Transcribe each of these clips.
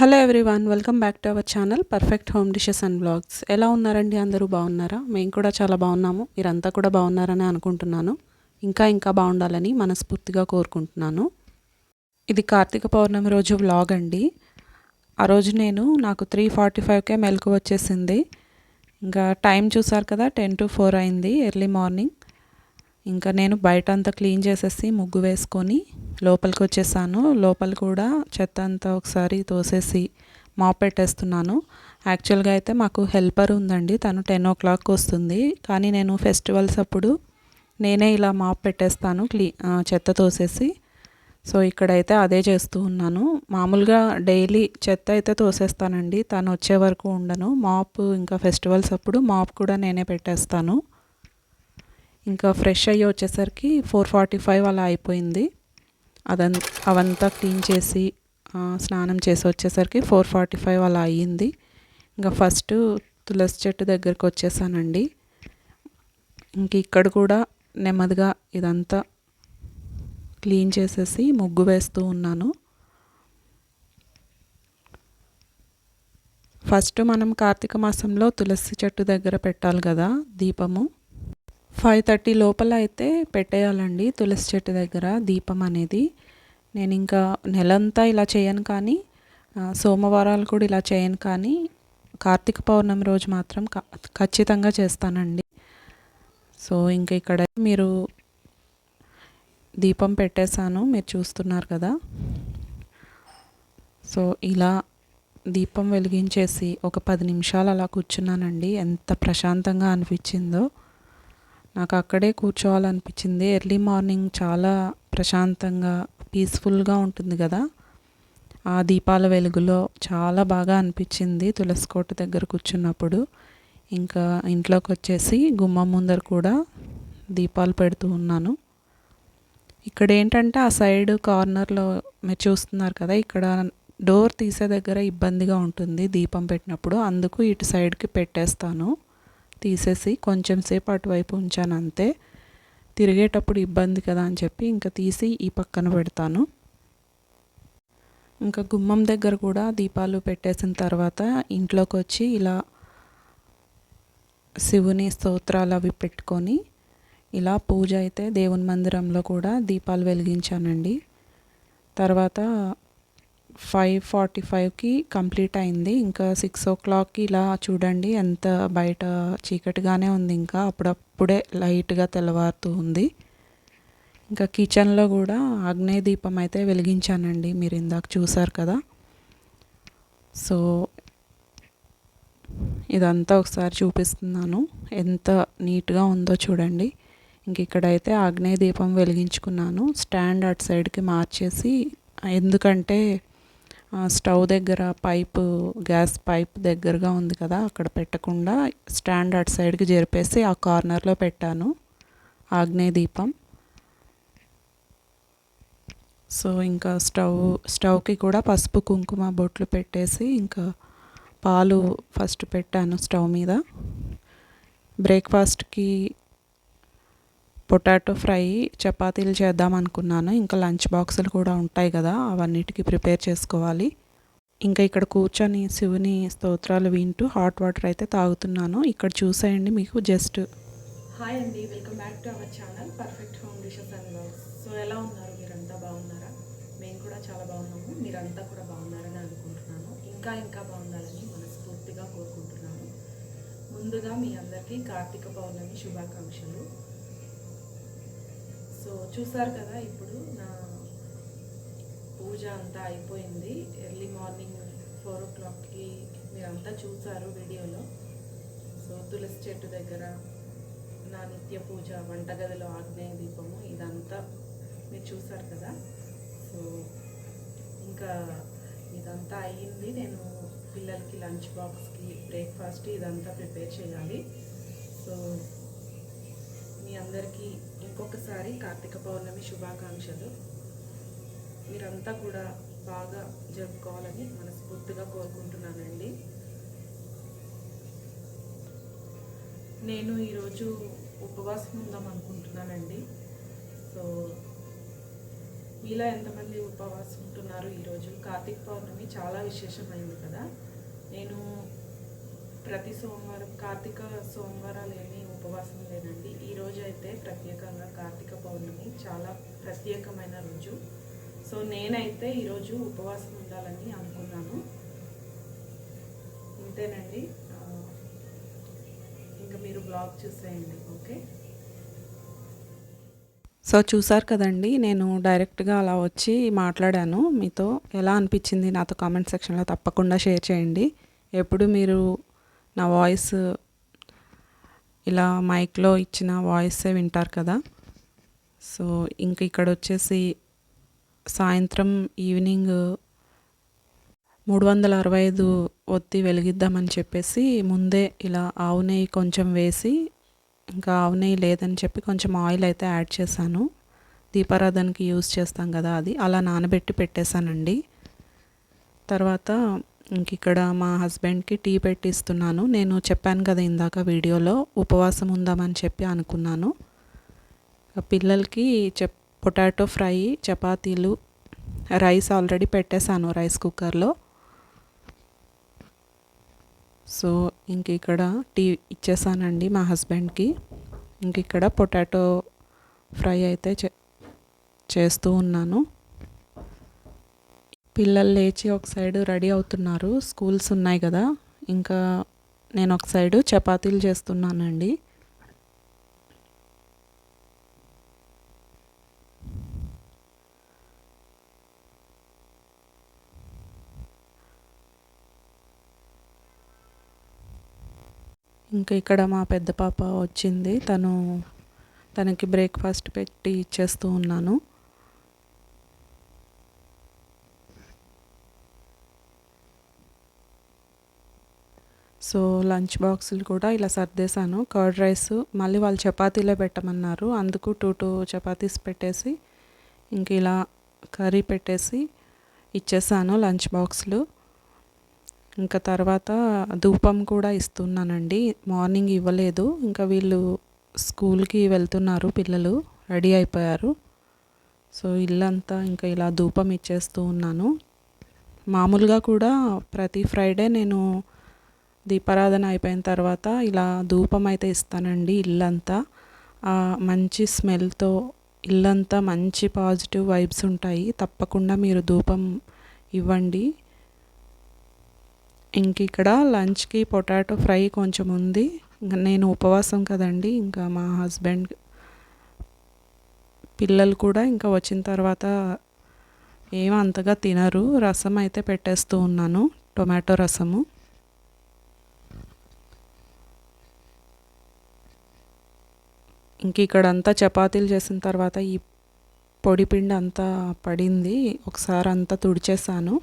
Hello everyone welcome back to our channel perfect home dishes and blogs. ఎలా ఉన్నారండి అందరూ? బాగున్నారా? మేము కూడా చాలా బాగున్నాము. మీరంతా కూడా బాగున్నారని అనుకుంటున్నాను. ఇంకా ఇంకా బాగుండాలని మనస్ఫూర్తిగా కోరుకుంటున్నాను. ఇది కార్తీక పౌర్ణమి రోజు వ్లాగ్ అండి. ఆ రోజు నేను నాకు త్రీ ఫార్టీ ఫైవ్కే మెలకు వచ్చేసింది. ఇంకా టైం చూసారు కదా టెన్ టు ఫోర్ అయింది ఎర్లీ మార్నింగ్ ఇంకా నేను బయట అంతా క్లీన్ చేసేసి ముగ్గు వేసుకొని లోపలికి వచ్చేసాను లోపల కూడా చెత్త అంతా ఒకసారి తోసేసి మాప్ పెట్టేస్తున్నాను యాక్చువల్గా అయితే మాకు హెల్పర్ ఉందండి. తను టెన్ ఓ క్లాక్ వస్తుంది. కానీ నేను ఫెస్టివల్స్ అప్పుడు నేనే ఇలా మాప్ పెట్టేస్తాను క్లీ చెత్త తోసేసి. సో ఇక్కడైతే అదే చేస్తూ ఉన్నాను. మామూలుగా డైలీ చెత్త అయితే తోసేస్తానండి. తను వచ్చే వరకు ఉండను. మాప్ ఇంకా ఫెస్టివల్స్ అప్పుడు మాప్ కూడా నేనే పెట్టేస్తాను. ఇంకా ఫ్రెష్ అయ్యి వచ్చేసరికి ఫోర్ ఫార్టీ ఫైవ్ అలా అయిపోయింది. అదం అవంతా క్లీన్ చేసి స్నానం చేసి వచ్చేసరికి ఫోర్ ఫార్టీ ఫైవ్ అలా అయ్యింది. ఇంకా ఫస్ట్ తులసి చెట్టు దగ్గరికి వచ్చేసానండి. ఇంక ఇక్కడ కూడా నెమ్మదిగా ఇదంతా క్లీన్ చేసేసి ముగ్గు వేస్తూ ఉన్నాను. ఫస్ట్ మనం కార్తీక మాసంలో తులసి చెట్టు దగ్గర పెట్టాలి కదా దీపము. ఫైవ్ థర్టీ లోపల అయితే పెట్టేయాలండి తులసి చెట్టు దగ్గర దీపం అనేది. నేను ఇంకా నెలంతా ఇలా చేయను కానీ సోమవారాలు కూడా ఇలా చేయను కానీ కార్తీక పౌర్ణమి రోజు మాత్రం ఖచ్చితంగా చేస్తానండి. సో ఇంకా ఇక్కడ మీరు దీపం పెట్టేశాను మీరు చూస్తున్నారు కదా. సో ఇలా దీపం వెలిగించేసి ఒక పది నిమిషాలు అలా కూర్చున్నానండి. ఎంత ప్రశాంతంగా అనిపించిందో. నాకు అక్కడే కూర్చోవాలనిపించింది. ఎర్లీ మార్నింగ్ చాలా ప్రశాంతంగా పీస్ఫుల్గా ఉంటుంది కదా. ఆ దీపాల వెలుగులో చాలా బాగా అనిపించింది తులసికోట దగ్గర కూర్చున్నప్పుడు. ఇంకా ఇంట్లోకి వచ్చేసి గుమ్మం ముందర కూడా దీపాలు పెడుతూ ఉన్నాను. ఇక్కడ ఏంటంటే ఆ సైడ్ కార్నర్లో మీరు చూస్తున్నారు కదా ఇక్కడ డోర్ తీసే దగ్గర ఇబ్బందిగా ఉంటుంది దీపం పెట్టినప్పుడు. అందుకు ఇటు సైడ్కి పెట్టేస్తాను. తీసేసి కొంచెం సేపు అటువైపు ఉంచాను అంతే. తిరిగేటప్పుడు ఇబ్బంది కదా అని చెప్పి ఇంకా తీసి ఈ పక్కన పెడతాను. ఇంకా గుమ్మం దగ్గర కూడా దీపాలు పెట్టేసిన తర్వాత ఇంట్లోకి వచ్చి ఇలా శివుని స్తోత్రాలు అవి పెట్టుకొని ఇలా పూజ అయితే దేవుని మందిరంలో కూడా దీపాలు వెలిగించానండి. తర్వాత ఫైవ్ ఫార్టీ ఫైవ్కి కంప్లీట్ అయింది ఇంకా సిక్స్ ఓ క్లాక్కి ఇలా చూడండి ఎంత బయట చీకటిగానే ఉంది. ఇంకా అప్పుడప్పుడే లైట్గా తెల్లవారుతూ ఉంది. ఇంకా కిచెన్లో కూడా ఆగ్నేయ దీపం అయితే వెలిగించానండి. మీరు ఇందాక చూసారు కదా. సో ఇదంతా ఒకసారి చూపిస్తున్నాను. ఎంత నీట్గా ఉందో చూడండి. ఇంక ఇక్కడైతే ఆగ్నేయ దీపం వెలిగించుకున్నాను. స్టాండ్ అటు సైడ్కి మార్చేసి ఎందుకంటే స్టవ్ దగ్గర పైపు గ్యాస్ పైప్ దగ్గరగా ఉంది కదా అక్కడ పెట్టకుండా స్టాండ్ అటు సైడ్కి జరిపేసి ఆ కార్నర్లో పెట్టాను. ఆగ్నేయ దీపం. సో ఇంకా స్టవ్ స్టవ్కి కూడా పసుపు కుంకుమ బొట్లు పెట్టేసి ఇంకా పాలు ఫస్ట్ పెట్టాను స్టవ్ మీద. బ్రేక్ఫాస్ట్కి పొటాటో ఫ్రై చపాతీలు చేద్దాం అనుకున్నాను. ఇంకా లంచ్ బాక్సులు కూడా ఉంటాయి కదా అవన్నిటికీ ప్రిపేర్ చేసుకోవాలి. ఇంకా ఇక్కడ కూర్చొని శివుని స్తోత్రాలు వింటూ హాట్ వాటర్ అయితే తాగుతున్నాను. ఇక్కడ చూసేయండి మీకు జస్ట్. హాయ్ అండి welcome back to our channel perfect home dishes and blogs so ఎలా ఉన్నారు? మీరంతా బాగున్నారా? మేము కూడా చాలా బాగున్నాము. మీరంతా కూడా బాగున్నారని అనుకుంటున్నాను. ఇంకా ఇంకా బాగుండాలని మనస్ఫూర్తిగా కోరుకుంటున్నాను. ముందుగా మీ అందరికీ కార్తీక పౌర్ణమి శుభాకాంక్షలు. సో చూసారు కదా ఇప్పుడు నా పూజ అంతా అయిపోయింది. ఎర్లీ మార్నింగ్ ఫోర్ ఓ క్లాక్కి మీరంతా చూసారు వీడియోలో. సో తులసి చెట్టు దగ్గర నా నిత్య పూజ వంటగదిలో ఆగ్నేయ దీపము ఇదంతా మీరు చూసారు కదా. సో ఇంకా ఇదంతా అయ్యింది. నేను పిల్లలకి లంచ్ బాక్స్కి బ్రేక్ఫాస్ట్ ఇదంతా ప్రిపేర్ చేయాలి. సో మీ అందరికీ ఇంకొకసారి కార్తీక పౌర్ణమి శుభాకాంక్షలు. మీరంతా కూడా బాగా జరుపుకోవాలని మనస్ఫూర్తిగా కోరుకుంటున్నానండి. నేను ఈరోజు ఉపవాసం ఉందాం అనుకుంటున్నానండి. సో మీలా ఎంతమంది ఉపవాసం ఉంటున్నారు ఈరోజు? కార్తీక పౌర్ణమి చాలా విశేషమైంది కదా. నేను ప్రతి సోమవారం కార్తీక సోమవారాలు ఏమీ ఉపవాసం లేనండి. ఈరోజు అయితే ప్రత్యేకంగా చాలా ప్రత్యేకమైన రోజు. సో నేనైతే ఈరోజు ఉపవాసం ఉండాలని అనుకున్నాను. ఇంతేనండి ఇంకా మీరు బ్లాగ్ చూసేయండి ఓకే? సో చూసారు కదండి నేను డైరెక్ట్గా అలా వచ్చి మాట్లాడాను. మీతో ఎలా అనిపించింది నాతో కామెంట్ సెక్షన్లో తప్పకుండా షేర్ చేయండి. ఎప్పుడు మీరు నా వాయిస్ ఇలా మైక్లో ఇచ్చిన వాయిసే వింటారు కదా. సో ఇంక ఇక్కడ వచ్చేసి సాయంత్రం ఈవినింగ్ మూడు వందల అరవై ఐదు ఒత్తి వెలిగిద్దామని చెప్పేసి ముందే ఇలా ఆవు నెయ్యి కొంచెం వేసి ఇంకా ఆవు నెయ్యి లేదని చెప్పి కొంచెం ఆయిల్ అయితే యాడ్ చేశాను. దీపారాధనకి యూజ్ చేస్తాం కదా అది. అలా నానబెట్టి పెట్టేశానండి. తర్వాత ఇంక ఇక్కడ మా హస్బెండ్కి టీ పెట్టిస్తున్నాను. నేను చెప్పాను కదా ఇందాక వీడియోలో ఉపవాసం ఉందామని చెప్పి అనుకున్నాను. పిల్లలకి చెప్ పొటాటో ఫ్రై చపాతీలు రైస్ ఆల్రెడీ పెట్టేశాను రైస్ కుక్కర్లో. సో ఇంక ఇక్కడ టీ ఇచ్చేసానండి మా హస్బెండ్కి. ఇంక ఇక్కడ పొటాటో ఫ్రై అయితే చే చేస్తూ ఉన్నాను. పిల్లలు లేచి ఒక సైడ్ రెడీ అవుతున్నారు. స్కూల్స్ ఉన్నాయి కదా. ఇంకా నేను ఒక సైడు చపాతీలు చేస్తున్నానండి. ఇంకా ఇక్కడ మా పెద్ద పాప వచ్చింది. తను తనకి బ్రేక్ఫాస్ట్ పెట్టి ఇచ్చేస్తూ ఉన్నాను. సో లంచ్ బాక్సులు కూడా ఇలా సర్దేశాను. కర్డ్ రైస్ మళ్ళీ వాళ్ళు చపాతీలే పెట్టమన్నారు. అందుకు టూ టూ చపాతీస్ పెట్టేసి ఇంక ఇలా కర్రీ పెట్టేసి ఇచ్చేసాను లంచ్ బాక్సులు. ఇంకా తర్వాత ధూపం కూడా ఇస్తున్నానండి. మార్నింగ్ ఇవ్వలేదు. ఇంకా వీళ్ళు స్కూల్కి వెళ్తున్నారు పిల్లలు. రెడీ అయిపోయారు. సో ఇల్లంతా ఇంకా ఇలా ధూపం ఇచ్చేస్తూ ఉన్నాను. మామూలుగా కూడా ప్రతి ఫ్రైడే నేను దీపారాధన అయిపోయిన తర్వాత ఇలా ధూపం అయితే ఇస్తానండి ఇల్లంతా. మంచి స్మెల్తో ఇల్లంతా మంచి పాజిటివ్ వైబ్స్ ఉంటాయి. తప్పకుండా మీరు ధూపం ఇవ్వండి. ఇంక ఇక్కడ లంచ్కి పొటాటో ఫ్రై కొంచెం ఉంది. ఇంకా నేను ఉపవాసం కదండి. ఇంకా మా హస్బెండ్ పిల్లలు కూడా ఇంకా వచ్చిన తర్వాత ఏం అంతగా తినరు. రసం అయితే పెట్టేస్తూ ఉన్నాను. టొమాటో రసము. ఇంక ఇక్కడంతా చపాతీలు చేసిన తర్వాత ఈ పొడి పిండి అంతా పడింది. ఒకసారి అంతా తుడిచేసాను.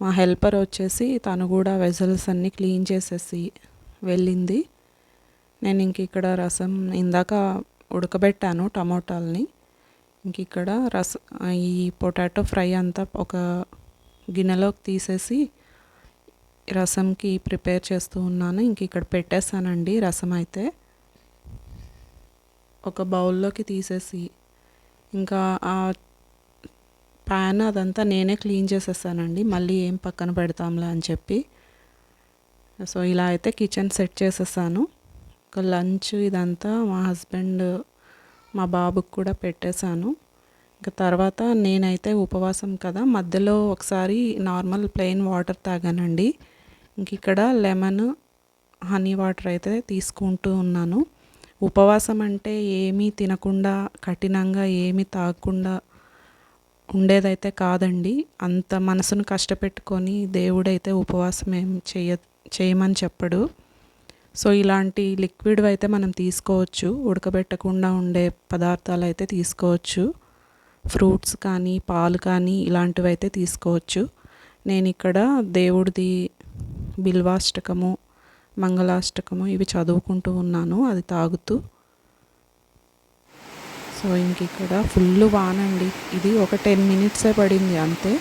మా హెల్పర్ వచ్చేసి తను కూడా వెజల్స్ అన్నీ క్లీన్ చేసేసి వెళ్ళింది. నేను ఇంక ఇక్కడ రసం ఇందాక ఉడకబెట్టాను టమోటాలని. ఇంక ఇక్కడ రస ఈ పొటాటో ఫ్రై అంతా ఒక గిన్నెలోకి తీసేసి రసంకి ప్రిపేర్ చేస్తూ ఉన్నాను. ఇంక ఇక్కడ పెట్టేసానండి రసం అయితే. ఒక బౌల్లోకి తీసేసి ఇంకా ఆ ప్యాన్ అదంతా నేనే క్లీన్ చేసేసానండి మళ్ళీ ఏం పక్కన పెడతాంలే అని చెప్పి. సో ఇలా అయితే కిచెన్ సెట్ చేసేసాను. ఒక లంచ్ ఇదంతా మా హస్బెండ్ మా బాబుకి కూడా పెట్టేశాను. ఇంకా తర్వాత నేనైతే ఉపవాసం కదా మధ్యలో ఒకసారి నార్మల్ ప్లెయిన్ వాటర్ తాగానండి. ఇంక ఇక్కడ లెమన్ హనీ వాటర్ అయితే తీసుకుంటూ ఉన్నాను. ఉపవాసం అంటే ఏమీ తినకుండా కఠినంగా ఏమీ తాగకుండా ఉండేదైతే కాదండి. అంత మనసును కష్టపెట్టుకొని దేవుడైతే ఉపవాసం ఏం చేయ చేయమని చెప్పడు. సో ఇలాంటి లిక్విడ్ అయితే మనం తీసుకోవచ్చు. ఉడకబెట్టకుండా ఉండే పదార్థాలు అయితే తీసుకోవచ్చు. ఫ్రూట్స్ కానీ పాలు కానీ ఇలాంటివి అయితే తీసుకోవచ్చు. నేను ఇక్కడ దేవుడిది బిల్వాష్టకము మంగళాష్టకము ఇవి చదువుకుంటూ ఉన్నాను. అది తాగుతూ సో ఇంక ఇక్కడ ఫుల్ వానండి. ఇది ఒక టెన్ మినిట్సే పడింది అంతే.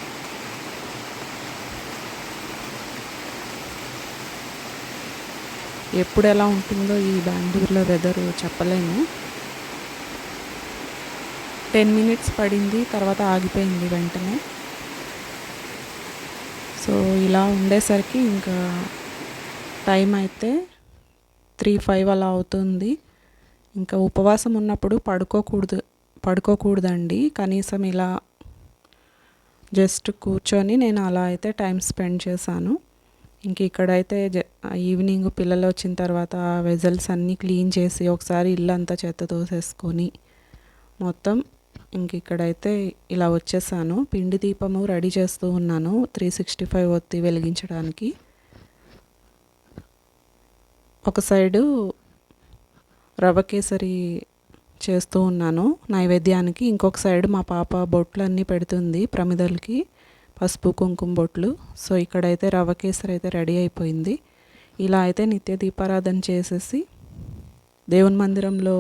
ఎప్పుడు ఎలా ఉంటుందో ఈ బెంగళూరులో వెదర్ చెప్పలేము టెన్ మినిట్స్ పడింది తర్వాత ఆగిపోయింది వెంటనే. సో ఇలా ఉండేసరికి ఇంకా టైం అయితే త్రీ ఫైవ్ అలా అవుతుంది. ఇంకా ఉపవాసం ఉన్నప్పుడు పడుకోకూడదు పడుకోకూడదండి. కనీసం ఇలా జస్ట్ కూర్చొని నేను అలా అయితే టైం స్పెండ్ చేశాను. ఇంక ఇక్కడైతే ఈవినింగ్ పిల్లలు వచ్చిన తర్వాత వెజల్స్ అన్నీ క్లీన్ చేసి ఒకసారి ఇల్లు అంతా చెత్త తోసేసుకొని మొత్తం ఇంక ఇక్కడైతే ఇలా వచ్చేసాను. పిండి దీపము రెడీ చేస్తూ ఉన్నాను త్రీ సిక్స్టీ ఫైవ్ ఒత్తి వెలిగించడానికి. ఒక సైడు రవ్వ కేసరి చేస్తూ ఉన్నాను. నైవేద్యానికి ఇంకొక సైడ్ మా పాప బొట్లు అన్నీ పెడుతుంది ప్రమిదలకి పసుపు కుంకుమ బొట్లు. సో ఇక్కడైతే రవ్వ కేసరి అయితే రెడీ అయిపోయింది. ఇలా అయితే నిత్య దీపారాధన చేసేసి దేవుని మందిరంలో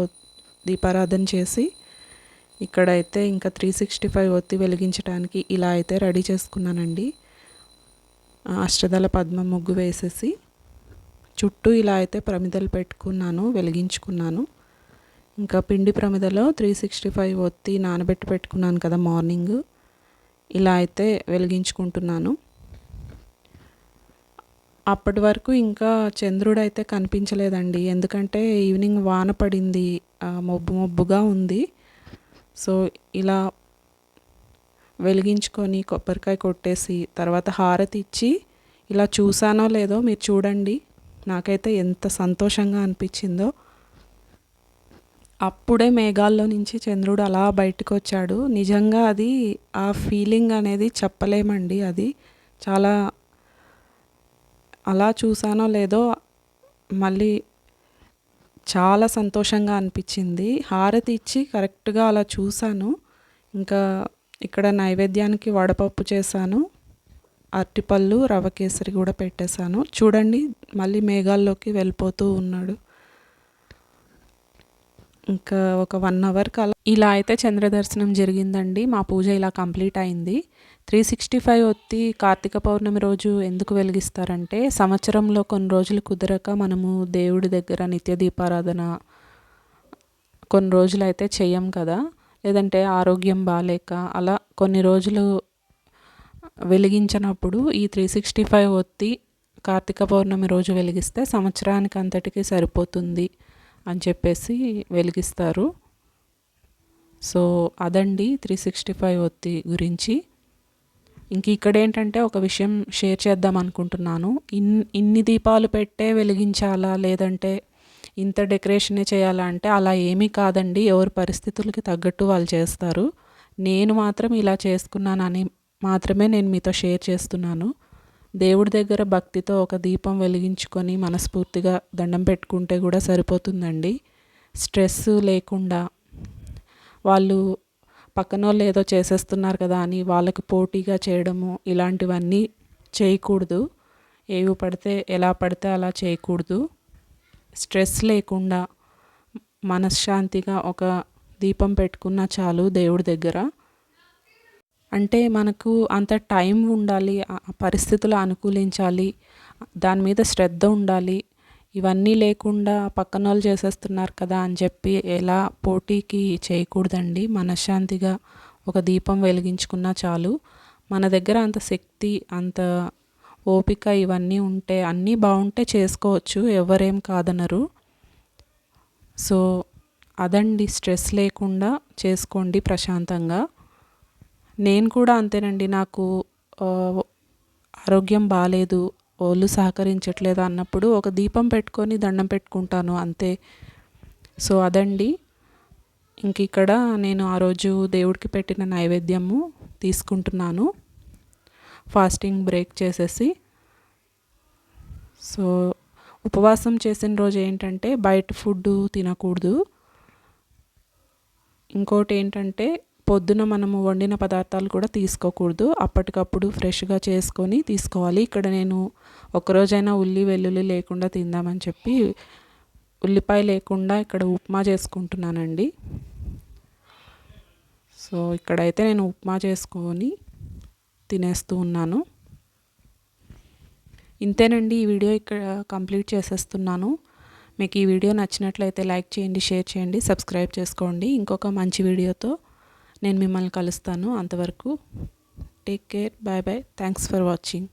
దీపారాధన చేసి ఇక్కడైతే ఇంకా త్రీ సిక్స్టీ ఫైవ్ ఒత్తి వెలిగించడానికి ఇలా అయితే రెడీ చేసుకున్నానండి. అష్టదళ పద్మ ముగ్గు వేసేసి చుట్టూ ఇలా అయితే ప్రమిదలు పెట్టుకున్నాను వెలిగించుకున్నాను. ఇంకా పిండి ప్రమిదలో త్రీ సిక్స్టీ ఫైవ్ ఒత్తి నానబెట్టి పెట్టుకున్నాను కదా మార్నింగ్. ఇలా అయితే వెలిగించుకుంటున్నాను. అప్పటి వరకు ఇంకా చంద్రుడు అయితే కనిపించలేదండి. ఎందుకంటే ఈవినింగ్ వాన పడింది మబ్బు మబ్బుగా ఉంది. సో ఇలా వెలిగించుకొని కొబ్బరికాయ కొట్టేసి తర్వాత హారతి ఇచ్చి ఇలా చూసానో లేదో మీరు చూడండి. నాకైతే ఎంత సంతోషంగా అనిపించిందో. అప్పుడే మేఘాల్లో నుంచి చంద్రుడు అలా బయటకు వచ్చాడు నిజంగా అది ఆ ఫీలింగ్ అనేది చెప్పలేమండి అది. చాలా అలా చూసానో లేదో మళ్ళీ చాలా సంతోషంగా అనిపించింది. హారతి ఇచ్చి కరెక్ట్గా అలా చూశాను ఇంకా ఇక్కడ నైవేద్యానికి వడపప్పు చేశాను. అరటిపళ్ళు రవ కేసరి కూడా పెట్టేశాను. చూడండి మళ్ళీ మేఘాల్లోకి వెళ్ళిపోతూ ఉన్నాడు. ఇంకా ఒక వన్ అవర్కి అలా ఇలా అయితే చంద్ర దర్శనం జరిగిందండి. మా పూజ ఇలా కంప్లీట్ అయింది. త్రీ సిక్స్టీ ఫైవ్ ఒత్తి కార్తీక పౌర్ణమి రోజు ఎందుకు వెలిగిస్తారంటే సంవత్సరంలో కొన్ని రోజులు కుదరక మనము దేవుడి దగ్గర నిత్య దీపారాధన కొన్ని రోజులు అయితే చెయ్యం కదా. లేదంటే ఆరోగ్యం బాగాలేక అలా కొన్ని రోజులు వెలిగించినప్పుడు ఈ త్రీ సిక్స్టీ ఫైవ్ ఒత్తి కార్తీక పౌర్ణమి రోజు వెలిగిస్తే సంవత్సరానికి అంతటికి సరిపోతుంది అని చెప్పేసి వెలిగిస్తారు. సో అదండి త్రీ సిక్స్టీ ఫైవ్ ఒత్తి గురించి. ఇంక ఇక్కడ ఏంటంటే ఒక విషయం షేర్ చేద్దాం అనుకుంటున్నాను. ఇన్ ఇన్ని దీపాలు పెట్టే వెలిగించాలా? లేదంటే ఇంత డెకరేషనే చేయాలా? అంటే అలా ఏమీ కాదండి. ఎవరి పరిస్థితులకి తగ్గట్టు వాళ్ళు చేస్తారు. నేను మాత్రం ఇలా చేసుకున్నానని మాత్రమే నేను మీతో షేర్ చేస్తున్నాను. దేవుడి దగ్గర భక్తితో ఒక దీపం వెలిగించుకొని మనస్ఫూర్తిగా దండం పెట్టుకుంటే కూడా సరిపోతుందండి. స్ట్రెస్ లేకుండా వాళ్ళు పక్కన వాళ్ళు ఏదో చేసేస్తున్నారు కదా అని వాళ్ళకి పోటీగా చేయడము ఇలాంటివన్నీ చేయకూడదు. ఏవి పడితే ఎలా పడితే అలా చేయకూడదు. స్ట్రెస్ లేకుండా మనశ్శాంతిగా ఒక దీపం పెట్టుకున్న చాలు దేవుడి దగ్గర. అంటే మనకు అంత టైం ఉండాలి పరిస్థితులు అనుకూలించాలి దాని మీద శ్రద్ధ ఉండాలి. ఇవన్నీ లేకుండా పక్కన వాళ్ళు చేసేస్తున్నారు కదా అని చెప్పి ఎలా పోటీకి చేయకూడదండి. మనశ్శాంతిగా ఒక దీపం వెలిగించుకున్నా చాలు. మన దగ్గర అంత శక్తి అంత ఓపిక ఇవన్నీ ఉంటే అన్నీ బాగుంటే చేసుకోవచ్చు ఎవరేం కాదనరు. సో అదండి. స్ట్రెస్ లేకుండా చేసుకోండి ప్రశాంతంగా. నేను కూడా అంతేనండి. నాకు ఆరోగ్యం బాగాలేదు ఒళ్ళు సహకరించట్లేదు అన్నప్పుడు ఒక దీపం పెట్టుకొని దండం పెట్టుకుంటాను అంతే. సో అదండి. ఇంక ఇక్కడ నేను ఆ రోజు దేవుడికి పెట్టిన నైవేద్యము తీసుకుంటున్నాను. ఫాస్టింగ్ బ్రేక్ చేసేసి. సో ఉపవాసం చేసిన రోజు ఏంటంటే బయట ఫుడ్ తినకూడదు. ఇంకోటి ఏంటంటే పొద్దున మనము వండిన పదార్థాలు కూడా తీసుకోకూడదు. అప్పటికప్పుడు ఫ్రెష్గా చేసుకొని తీసుకోవాలి. ఇక్కడ నేను ఒకరోజైనా ఉల్లి వెల్లుల్లి లేకుండా తిందామని చెప్పి ఉల్లిపాయ లేకుండా ఇక్కడ ఉప్మా చేసుకుంటున్నానండి. సో ఇక్కడైతే నేను ఉప్మా చేసుకొని తినేస్తూ ఉన్నాను. ఇంతేనండి ఈ వీడియో ఇక్కడ కంప్లీట్ చేసేస్తున్నాను. మీకు ఈ వీడియో నచ్చినట్లయితే లైక్ చేయండి షేర్ చేయండి సబ్స్క్రైబ్ చేసుకోండి. ఇంకొక మంచి వీడియోతో నేను మిమ్మల్ని కలుస్తాను అంతవరకు. Take care bye bye thanks for watching